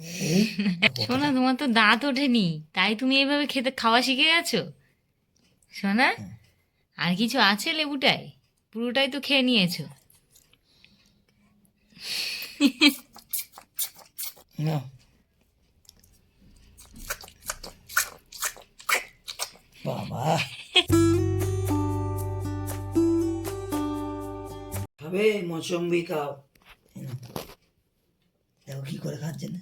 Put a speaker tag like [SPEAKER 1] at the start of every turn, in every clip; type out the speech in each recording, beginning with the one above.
[SPEAKER 1] সোনা তোমার তো দাঁত ওঠেনি। তাই তুমি এইভাবে খেতে খাওয়া শিখে গেছো? সোনা আর কিছু আছে লেবুটাই পুরোটাই তো খেয়ে নিয়েছো।
[SPEAKER 2] বাবা। খাবে মৌসম্বি খাও দেখো কি করে খাচ্ছে না।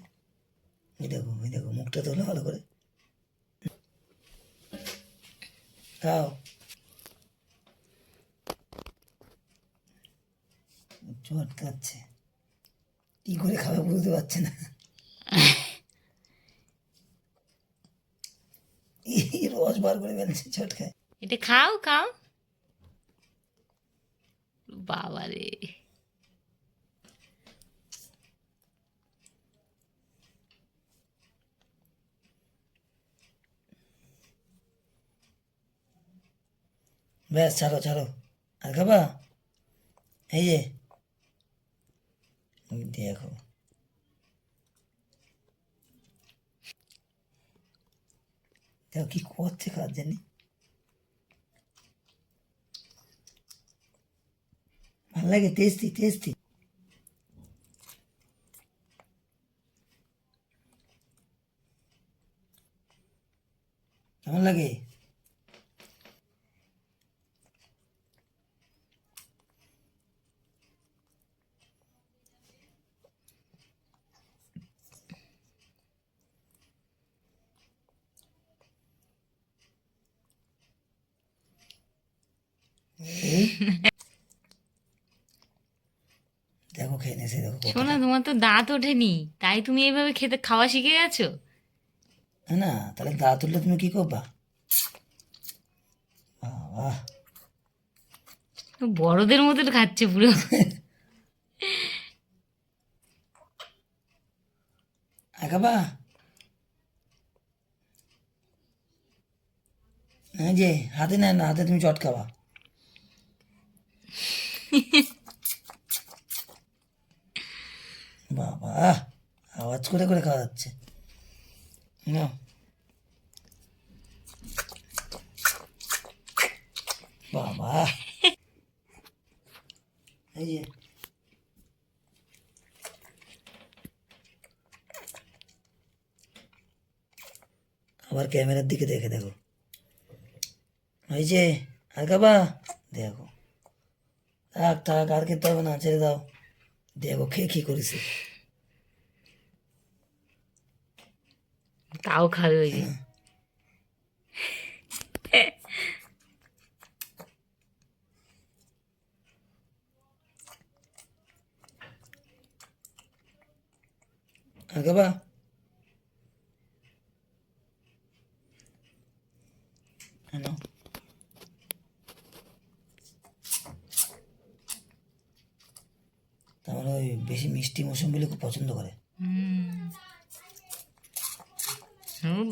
[SPEAKER 2] দেখো ওই দেখো, মুখটা তোলো ভালো করে। খাও। চট খাচ্ছে কি করে খাবে বুঝতে পারছে না। রস বার করে ফেলছে চটকায়।
[SPEAKER 1] এটা খাও খাও। বাবা রে
[SPEAKER 2] ব্যাস, ছাড়ো ছাড়ো। আর খাবা? এই যে। দেখো। দেখো কি করছে কাজ জানি ভালো লাগে টেস্টি টেস্টি কেমন লাগে? দেখো খেয়ে নেছে দেখো
[SPEAKER 1] সোনা তোমার তো দাঁত ওঠেনি। তাই তুমি এইভাবে খেতে খাওয়া শিখে গেছো?
[SPEAKER 2] না তাহলে দাঁত উঠলে তুমি কি করবা? বাবা।
[SPEAKER 1] বড়দের মতো খাচ্ছে পুরো।
[SPEAKER 2] আঁকাবা যে হাতে নেন না হাতে তুমি চটকাবা বাবা, আওয়াজ করে করে খাওয়া যাচ্ছে না। বাবা। এই যে। আবার ক্যামেরার দিকে দেখে দেখো। এই যে আর খাবা দেখো। থাক থাক আর খেতে হবে না ছেড়ে দাও। দেখো খেয়ে কি করেছে।
[SPEAKER 1] তাও খাবে ওই যে।
[SPEAKER 2] আর খাবা হ্যালো তার মানে ওই বেশি মিষ্টি মৌসুমগুলো খুব পছন্দ করে।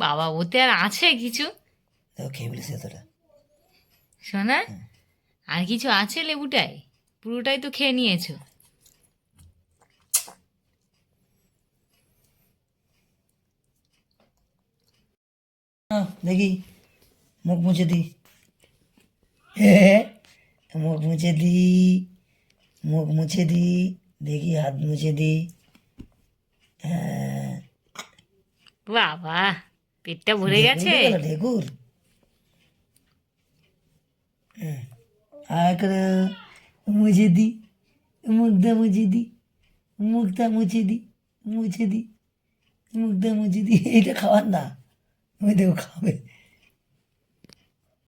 [SPEAKER 1] বাবা ওতে আর আছে কিছু?
[SPEAKER 2] দেখো খেয়ে ফেলেছে এতটা।
[SPEAKER 1] সোনা আর কিছু আছে লেবুটাই পুরোটাই তো খেয়ে নিয়েছো।
[SPEAKER 2] দেখি মুখ মুছে দি। মুখ মুছে দি মুখ মুছে দি। দেখি হাত মুছে দি হ্যাঁ।
[SPEAKER 1] বাবা পেটটা ভরে গেছে?
[SPEAKER 2] ঢেকুর আর করে মুছে দি মুখটা মুছে দি মুখটা মুছে দি মুছে দি মুখটা মুছে দি এইটা খাওয়ার না। ওই দেখো খাবে।